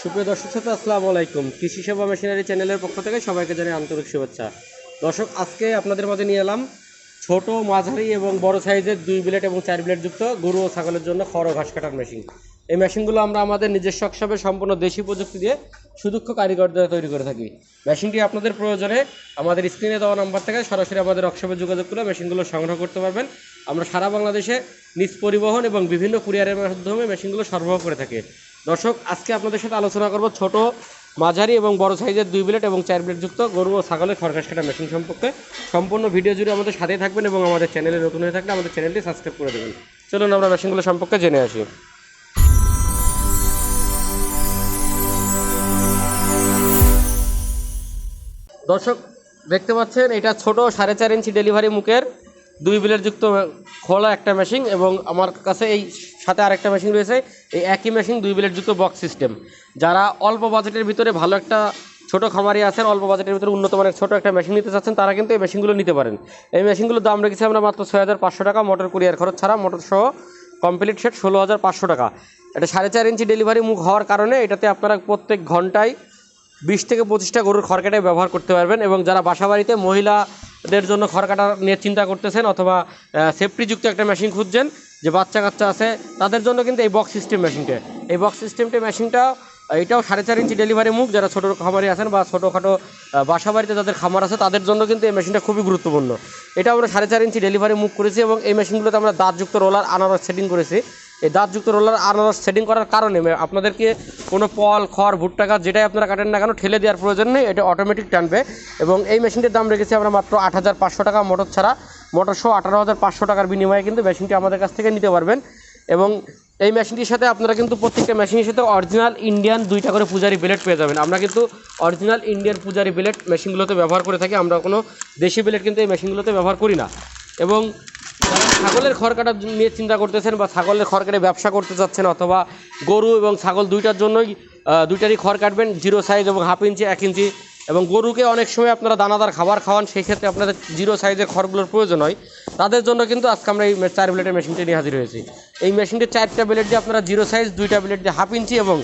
সুপ্রিয় দর্শক শ্রোতা, আসসালামু আলাইকুম। কৃষি সেবা মেশিনারি চ্যানেলের পক্ষ থেকে সবাইকে জানাই আন্তরিক শুভেচ্ছা। দর্শক, আজকে আপনাদের মাঝে নিয়ে এলাম ছোট, মাঝারি এবং বড় সাইজের দুই ব্লেড এবং চার ব্লেড যুক্ত গরু ও ছাগলের জন্য খড় ও ঘাস কাটার মেশিন। এই মেশিনগুলো আমরা আমাদের নিজস্ব হিসাবে সম্পূর্ণ দেশি প্রযুক্তি দিয়ে সুদক্ষ কারিগর দ্বারা তৈরি করে থাকি। মেশিনটি আপনাদের প্রয়োজনে আমাদের স্ক্রিনে দেওয়া নাম্বার থেকে সরাসরি আমাদের ওয়ার্কশপে যোগাযোগ করে মেশিনগুলো সংগ্রহ করতে পারবেন। আমরা সারা বাংলাদেশে নিজ পরিবহন এবং বিভিন্ন কুরিয়ারের মাধ্যমে মেশিনগুলো সরবরাহ করে থাকি। দর্শক, আজকে আপনাদের সাথে আলোচনা করব ছোট, মাঝারি এবং বড় সাইজের দুই ব্লেড এবং চার ব্লেড যুক্ত গরু ও ছাগলের খরগাস কাটা মেশিন সম্পর্কে। সম্পূর্ণ ভিডিও জুড়ে আমাদের সাথেই থাকবেন এবং আমাদের চ্যানেলে নতুন হয়ে থাকলে আমাদের চ্যানেলটি সাবস্ক্রাইব করে দেবেন। চলুন আমরা মেশিনগুলো সম্পর্কে জেনে আসি। দর্শক, দেখতে পাচ্ছেন, এটা ছোট সাড়ে চার ইঞ্চি ডেলিভারি মুখের দুই বিলের যুক্ত খোলা একটা মেশিন এবং আমার কাছে এই সাথে আরেকটা মেশিন রয়েছে। এই একই মেশিন দুই বিলের যুক্ত বক্স সিস্টেম যারা অল্প বাজেটের ভিতরে ভালো একটা ছোট খামারি আছেন, অল্প বাজেটের ভিতরে উন্নত মানের ছোট একটা মেশিন নিতে চাচ্ছেন, তারা কিন্তু এই মেশিনগুলো নিতে পারেন। এই মেশিনগুলোর দাম রেখেছি আমরা মাত্র ছয় হাজার পাঁচশো টাকা মোটর কুরিয়ার খরচ ছাড়া মোটর সহ কমপ্লিট সেট ষোলো হাজার পাঁচশো টাকা। এটা সাড়ে চার ইঞ্চি ডেলিভারি মুখ হওয়ার কারণে এটাতে আপনারা প্রত্যেক ঘন্টায় বিশ থেকে পঁচিশটা গরুর খড়কাটাই ব্যবহার করতে পারবেন এবং যারা বাসা বাড়িতে মহিলাদের জন্য খড়কাটা নিয়ে চিন্তা করতেছেন অথবা সেফটিযুক্ত একটা মেশিন খুঁজছেন যে বাচ্চা কাচ্চা আছে, তাদের জন্য কিন্তু এই বক্স সিস্টেম মেশিনটা এই বক্স সিস্টেমটা মেশিনটা এটাও সাড়ে চার ইঞ্চি ডেলিভারি মুখ যারা ছোটো খামারি আছেন বা ছোটোখাটো বাসা বাড়িতে যাদের খামার আছে, তাদের জন্য কিন্তু এই মেশিনটা খুবই গুরুত্বপূর্ণ। এটা আমরা সাড়ে চার ইঞ্চি ডেলিভারি মুখ করেছি এবং এই মেশিনগুলোতে আমরা দাঁতযুক্ত রোলার আনারস সেটিং করেছি। এই দাঁতযুক্ত রোলার আনারস সেটিং করার কারণে আপনাদেরকে কোনো পল, খড়, ভুট্টা গাছ যেটাই আপনারা কাটেন না কেন, ঠেলে দেওয়ার প্রয়োজন নেই, এটা অটোমেটিক টানবে। এবং এই মেশিনটির দাম রেখেছি আমরা মাত্র আট হাজার পাঁচশো টাকা মোটর ছাড়া। মোটর সহ আঠারো হাজার পাঁচশো টাকার বিনিময়ে কিন্তু মেশিনটি আমাদের কাছ থেকে নিতে পারবেন। এবং এই মেশিনটির সাথে আপনারা কিন্তু প্রত্যেকটা মেশিনের সাথে অরিজিনাল ইন্ডিয়ান দুইটা করে পূজারি ব্লেড পেয়ে যাবেন। আমরা কিন্তু অরিজিনাল ইন্ডিয়ান পূজারি ব্লেড মেশিনগুলোতে ব্যবহার করে থাকি, আমরা কোনো দেশি ব্লেড কিন্তু এই মেশিনগুলোতে ব্যবহার করি না। এবং ছাগলের খড় কাটা নিয়ে চিন্তা করতেছেন বা ছাগলের খড় কেটে ব্যবসা করতে চাচ্ছেন অথবা গরু এবং ছাগল দুইটার জন্যই দুইটারই খড় কাটবেন, জিরো সাইজ এবং হাফ ইঞ্চি এক ইঞ্চি এবং গরুকে অনেক সময় আপনারা দানাদার খাবার খাওয়ান সেই ক্ষেত্রে আপনাদের জিরো সাইজের খড়গুলোর প্রয়োজন হয়। তাদের জন্য কিন্তু আজকে আমরা এই চার ব্লেডের মেশিনটি নিয়ে হাজির হয়েছি। এই মেশিনটির চারটা ব্লেড দিয়ে আপনারা জিরো সাইজ, দুইটা ব্লেড দিয়ে হাফ ইঞ্চি এবং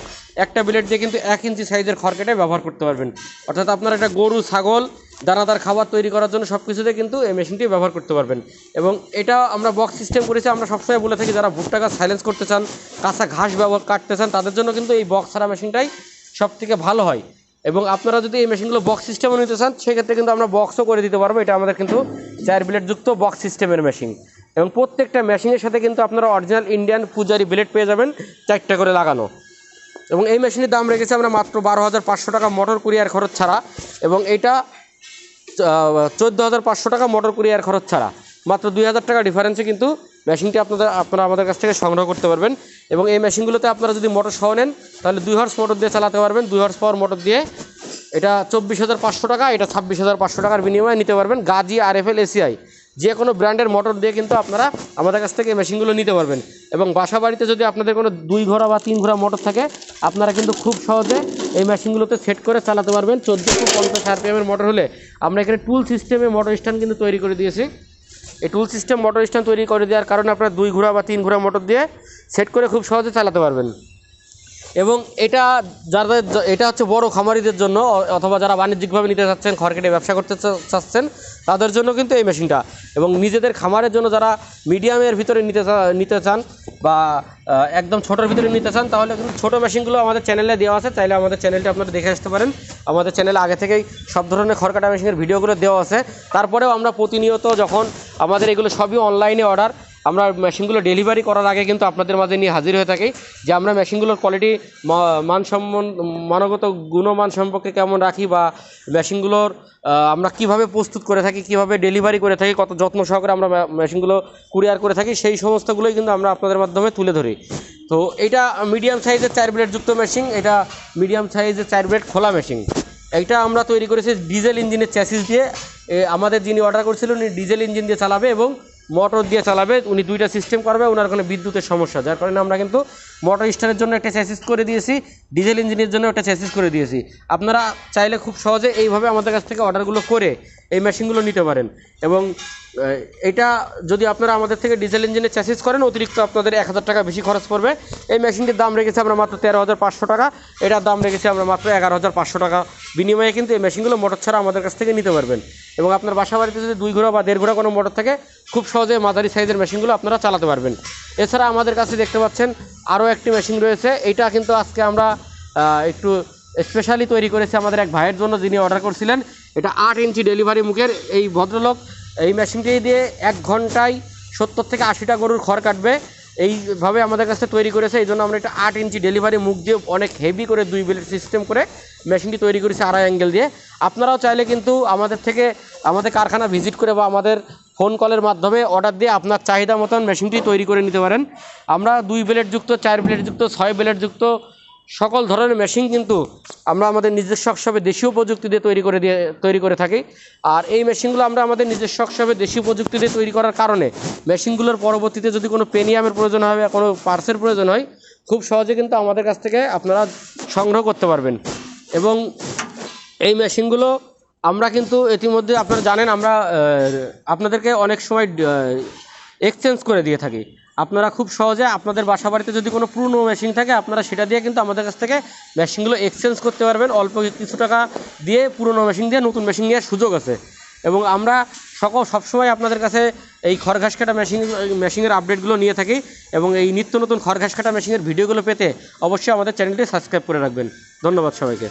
একটা ব্লেড দিয়ে কিন্তু এক ইঞ্চি সাইজের খড় কেটে ব্যবহার করতে পারবেন। অর্থাৎ আপনারা একটা গরু, ছাগল, দানাদার খাবার তৈরি করার জন্য সব কিছুতে কিন্তু এই মেশিনটি ব্যবহার করতে পারবেন। এবং এটা আমরা বক্স সিস্টেম করেছি, আমরা সবসময় বলে থাকি যারা ভুট্টা গাছ সাইলেন্স করতে চান, কাঁচা ঘাস ব্যবহার কাটতে চান, তাদের জন্য কিন্তু এই বক্স ছাড়া মেশিনটাই সব থেকে ভালো হয়। এবং আপনারা যদি এই মেশিনগুলো বক্স সিস্টেমও নিতে চান, সেক্ষেত্রে কিন্তু আমরা বক্সও করে দিতে পারব। এটা আমাদের কিন্তু চার যুক্ত বক্স সিস্টেমের মেশিন এবং প্রত্যেকটা মেশিনের সাথে কিন্তু আপনারা অরিজিনাল ইন্ডিয়ান পূজারি ব্লেড পেয়ে যাবেন চারটা করে লাগানো। এবং এই মেশিনের দাম রেখেছি আমরা মাত্র বারো হাজার পাঁচশো টাকা মোটর কুরিয়ার খরচ ছাড়া। এবং এটা চোদ্দ হাজার পাঁচশো টাকা মোটর কুরিয়ার খরচ ছাড়া। মাত্র দুই হাজার টাকা ডিফারেন্সে কিন্তু মেশিনটি আপনাদের, আপনারা আমাদের কাছ থেকে সংগ্রহ করতে পারবেন। এবং এই মেশিনগুলোতে আপনারা যদি মোটর সহ নেন, তাহলে দুই হর্স মোটর দিয়ে চালাতে পারবেন। দুই হর্স পাওয়ার মোটর দিয়ে এটা চব্বিশ হাজার পাঁচশো টাকা, এটা ছাব্বিশ হাজার পাঁচশো টাকার বিনিময়ে নিতে পারবেন। Gazi R F L ACI, যে কোনো ব্র্যান্ডের মোটর দিয়ে কিন্তু আপনারা আমাদের কাছ থেকে এই মেশিনগুলো নিতে পারবেন। এবং বাসা বাড়িতে যদি আপনাদের কোনো দুই ঘোড়া বা তিন ঘোড়া মোটর থাকে, আপনারা কিন্তু খুব সহজে এই মেশিনগুলোতে সেট করে চালাতে পারবেন। চোদ্দোশো পঞ্চাশ আরপিএমের মোটর হলে আমরা এখানে টুল সিস্টেমে মোটর স্ট্যান্ড কিন্তু তৈরি করে দিয়েছি। এই টুল সিস্টেম মোটর স্ট্যান্ড তৈরি করে দেওয়ার কারণে আপনারা দুই ঘোড়া বা তিন ঘোড়া মোটর দিয়ে সেট করে খুব সহজে চালাতে পারবেন। এবং এটা যাদের এটা হচ্ছে বড় খামারিদের জন্য অথবা যারা বাণিজ্যিকভাবে নিতে চাচ্ছেন খড় কেটে ব্যবসা করতে চাচ্ছেন, তাদের জন্য কিন্তু এই মেশিনটা। এবং নিজেদের খামারের জন্য যারা মিডিয়ামের ভিতরে নিতে নিতে চান বা একদম ছোটোর ভিতরে নিতে চান, তাহলে কিন্তু ছোটো মেশিনগুলো আমাদের চ্যানেলে দেওয়া আছে। চাইলে আমাদের চ্যানেলটি আপনারা দেখে আসতে পারেন। আমাদের চ্যানেলে আগে থেকেই সব ধরনের খড়কাটা মেশিনের ভিডিওগুলো দেওয়া আছে। তারপরেও আমরা প্রতিনিয়ত যখন আমাদের এগুলো সবই অনলাইনে অর্ডার আমরা মেশিনগুলো ডেলিভারি করার আগে কিন্তু আপনাদের মাঝে নিয়ে হাজির হয়ে থাকি যে আমরা মেশিনগুলোর কোয়ালিটি মান সম্মান মানগত গুণমান সম্পর্কে কেমন রাখি বা মেশিনগুলোর আমরা কীভাবে প্রস্তুত করে থাকি, কীভাবে ডেলিভারি করে থাকি, কত যত্ন সহকারে আমরা মেশিনগুলো কুরিয়ার করে থাকি, সেই সমস্তগুলোই কিন্তু আমরা আপনাদের মাধ্যমে তুলে ধরি। তো এটা মিডিয়াম সাইজের চার ব্লেড যুক্ত মেশিন এটা মিডিয়াম সাইজের চার ব্লেড খোলা মেশিন এটা আমরা তৈরি করেছি ডিজেল ইঞ্জিনের চ্যাসিস দিয়ে। আমাদের যিনি অর্ডার করেছিলেন, উনি ডিজেল ইঞ্জিন দিয়ে চালাবে এবং মোটর দিয়ে চালাবে, উনি দুইটা সিস্টেম করবে ওনার কোনো বিদ্যুতের সমস্যা, যার কারণে আমরা কিন্তু মোটর স্টারের জন্য একটা চ্যাসিস করে দিয়েছি ডিজেল ইঞ্জিনের জন্য একটা চ্যাসিস করে দিয়েছি। আপনারা চাইলে খুব সহজে এইভাবে আমাদের কাছ থেকে অর্ডারগুলো করে এই মেশিনগুলো নিতে পারেন। এবং এটা যদি আপনারা আমাদের থেকে ডিজেল ইঞ্জিনের চ্যাসিস করেন, অতিরিক্ত আপনাদের এক হাজার টাকা বেশি খরচ পড়বে। এই মেশিনটির দাম রেখেছি আমরা মাত্র তেরো হাজার পাঁচশো টাকা। এটার দাম রেখেছি আমরা মাত্র এগারো হাজার পাঁচশো টাকা। বিনিময়ে কিন্তু এই মেশিনগুলো মোটর ছাড়া আমাদের কাছ থেকে নিতে পারবেন। এবং আপনার বাসা বাড়িতে যদি দুই ঘোড়া বা দেড় ঘোড়া কোনো মোটর থাকে, খুব সহজে মাঝারি সাইজের মেশিনগুলো আপনারা চালাতে পারবেন। এছাড়া আমাদের কাছে দেখতে পাচ্ছেন আরও একটি মেশিন রয়েছে। এটা কিন্তু আজকে আমরা একটু স্পেশালি তৈরি করেছি আমাদের এক ভাইয়ের জন্য যিনি অর্ডার করছিলেন। এটা আট ইঞ্চি ডেলিভারি মুখের এই ভদ্রলোক। এই মেশিনটি দিয়ে এক ঘন্টায় সত্তর থেকে আশিটা গরুর খড় কাটবে। এইভাবে আমাদের কাছে তৈরি করেছে। এই জন্য আমরা একটা আট ইঞ্চি ডেলিভারি মুখ দিয়ে অনেক হেভি করে দুই বিলের সিস্টেম করে মেশিনটি তৈরি করেছে আড়াই অ্যাঙ্গেল দিয়ে। আপনারাও চাইলে কিন্তু আমাদের থেকে আমাদের কারখানা ভিজিট করে বা আমাদের ফোন কলের মাধ্যমে অর্ডার দিয়ে আপনার চাহিদা মতন মেশিনটি তৈরি করে নিতে পারেন। আমরা দুই ব্লেড যুক্ত, চার ব্লেড যুক্ত, ছয় ব্লেড যুক্ত সকল ধরনের মেশিন কিন্তু আমরা আমাদের নিজস্ব হিসাবে দেশীয় প্রযুক্তি দিয়ে তৈরি করে দিয়ে, তৈরি করে থাকি। আর এই মেশিনগুলো আমরা আমাদের নিজস্ব হিসাবে দেশীয় প্রযুক্তি দিয়ে তৈরি করার কারণে মেশিনগুলোর পরবর্তীতে যদি কোনো পেনিয়ামের প্রয়োজন হয় কোনো পার্সের প্রয়োজন হয়, খুব সহজে কিন্তু আমাদের কাছ থেকে আপনারা সংগ্রহ করতে পারবেন। এবং এই মেশিনগুলো আমরা কিন্তু ইতিমধ্যে আপনারা জানেন, আমরা আপনাদেরকে অনেক সময় এক্সচেঞ্জ করে দিয়ে থাকি। আপনারা খুব সহজে আপনাদের বাসা বাড়িতে যদি কোনো পুরনো মেশিন থাকে, আপনারা সেটা দিয়ে কিন্তু আমাদের কাছ থেকে মেশিনগুলো এক্সচেঞ্জ করতে পারবেন। অল্প কিছু টাকা দিয়ে পুরনো মেশিন দিয়ে নতুন মেশিন নেওয়ার সুযোগ আছে। এবং আমরা সকল, সবসময় আপনাদের কাছে এই খড়ঘাস কাটা মেশিন মেশিনের আপডেটগুলো নিয়ে থাকি এবং এই নিত্য নতুন খড়ঘাস কাটা মেশিনের ভিডিওগুলো পেতে অবশ্যই আমাদের চ্যানেলটি সাবস্ক্রাইব করে রাখবেন। ধন্যবাদ সবাইকে।